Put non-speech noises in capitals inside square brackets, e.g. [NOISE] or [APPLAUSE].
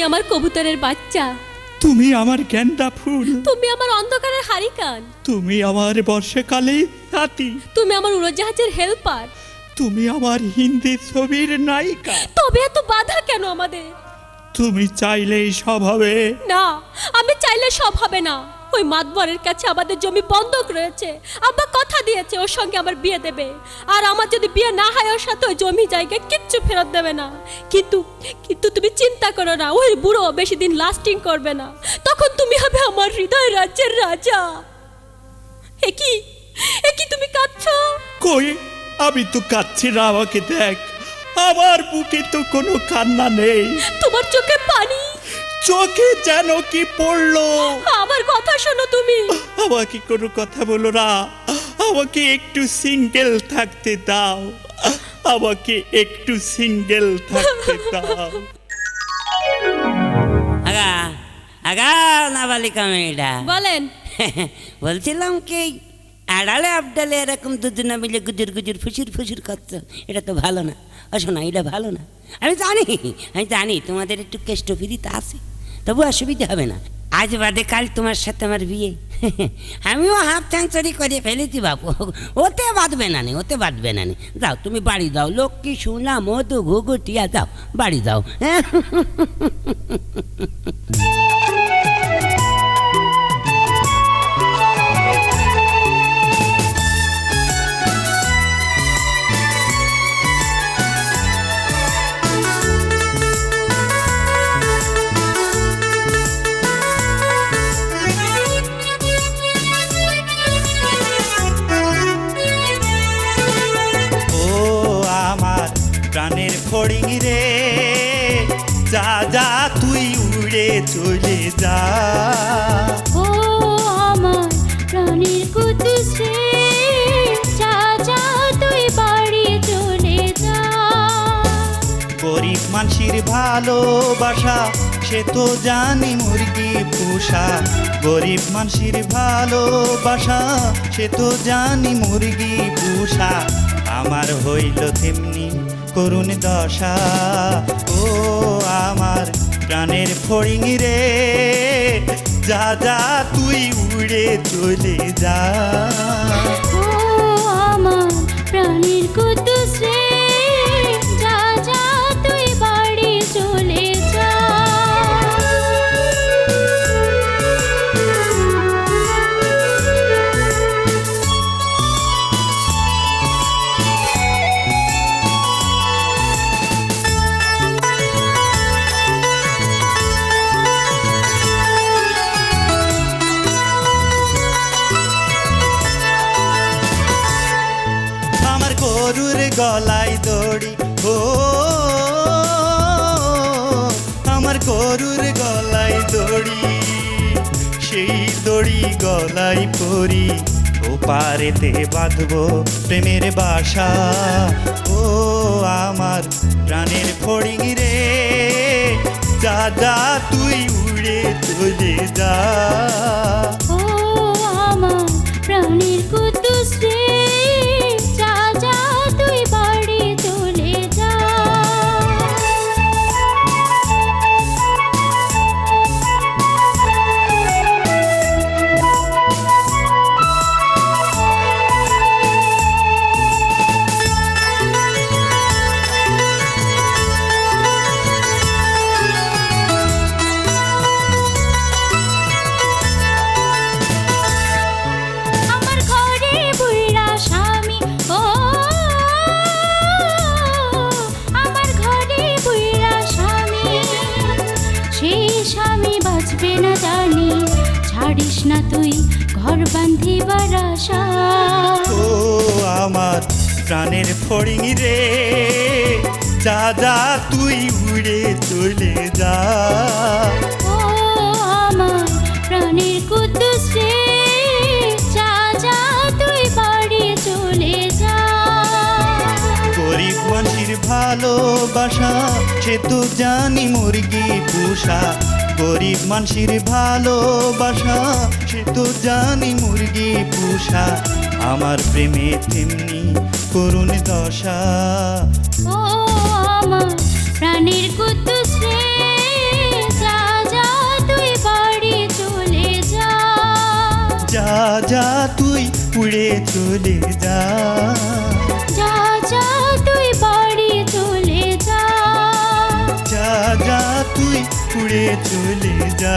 তুমি আমার কবুতরের বাচ্চা। তুমি আমার গেন্দা ফুল। তুমি আমার অন্ধকারের হারিকান। তুমি আমার বর্ষাকালে হাতি। তুমি আমার উড়োজাহাজের হেল্পার। তুমি আমার হিন্দি ছবির নায়িকা। তবে এত বাধা কেন আমাদের? তুমি চাইলেই সব হবে। না আমি চাইলে সব হবে না। ওই মাতবরের কাছে আমাদের জমি বন্ধক রয়েছে। আব্বা কথা দিয়েছে ওর সঙ্গে আমার বিয়ে দেবে। আর আমার যদি বিয়ে না হয় ওর সাথে ওই জমি জায়গা কিচ্ছু ফেরত দেবে না। কিন্তু কিন্তু তুমি চিন্তা করো না ওই বুড়ো বেশি দিন লাস্টিং করবে না। তখন তুমি হবে আমার হৃদয় রাজ্যের রাজা। এ কি? এ কি তুমি কাঁদছো? কই? আমি তো কাঁদছি না আমাকে দেখ। আমার বুকে তো কোনো কান্না নেই। তোমার চোখে পানি। চোখে যেন কি পড়ল? আমার কথা শোনো তুমি। আমাকে কোনো কথা বলো না। আমাকে একটু সিঙ্গেল থাকতে দাও। আমাকে একটু সিঙ্গেল থাকতে দাও। আগা আগা নাবালিকা মেয়েটা। বলেন। [LAUGHS] বলছিলাম কি আড়ালে আবডালে এরকম দুদিনা মিলে গুজুর গুজুর ফুসুর ফুসুর করছ এটা তো ভালো না। ও শোনা এটা ভালো না। আমি জানি আমি জানি তোমাদের একটু কেষ্ট ফিরিতে আছে তবু অসুবিধা হবে না। আজ বাদে কাল তোমার সাথে আমার বিয়ে। আমিও হাফ সেঞ্চুরি করে ফেলেছি বাপু। ওতে বাঁধবে না নি, ওতে বাঁধবে না নি। যাও, তুমি বাড়ি যাও। লক্ষ্মী, সোনা, মধু, ঘুঘুটিয়া, যাও, বাড়ি যাও। হ্যাঁ ফড়িং রে যা যা তুই উড়ে চলে যা। ও আমার প্রাণের কুতুস রে যা যা তুই বাড়ি চলে যা। গরিব মানসির ভালোবাসা সে তো জানি মুরগি পোষা। গরিব মানসির ভালোবাসা সে তো জানি মুরগি পোষা। আমার হইল তেমনি করুণ দশা। ও আমার প্রাণের ফড়িং রে, যা যা তুই উড়ে চলে যা। ও আমার প্রাণের গলায় দড়ি, ও, আমার গরুর গলায় দড়ি। সেই দড়ি গলায় পরি, ও পারেতে বাঁধবো প্রেমের বাসা। ও, আমার প্রাণের ফড়িং রে, যা যা, তুই উড়ে চলে যা। ও, আমার প্রাণের না তুই ঘর বান্ধিবার আশা। ও আমার প্রাণের ফড়িং রে যা যা তুই উড়ে চলে যা। ও আমার প্রাণের কুদ্দুস রে যা যা তুই বাড়ি চলে যা। গরিব মানুষের ভালোবাসা সে তো জানি মুরগি পোষা। গরিব মানুষের ভালোবাসা সে তো জানি মুরগি পোষা। আমার প্রেমে তেমনি করুণ দশা। যা যা তুই উড়ে চলে যা। যা উড়ে চলে যা।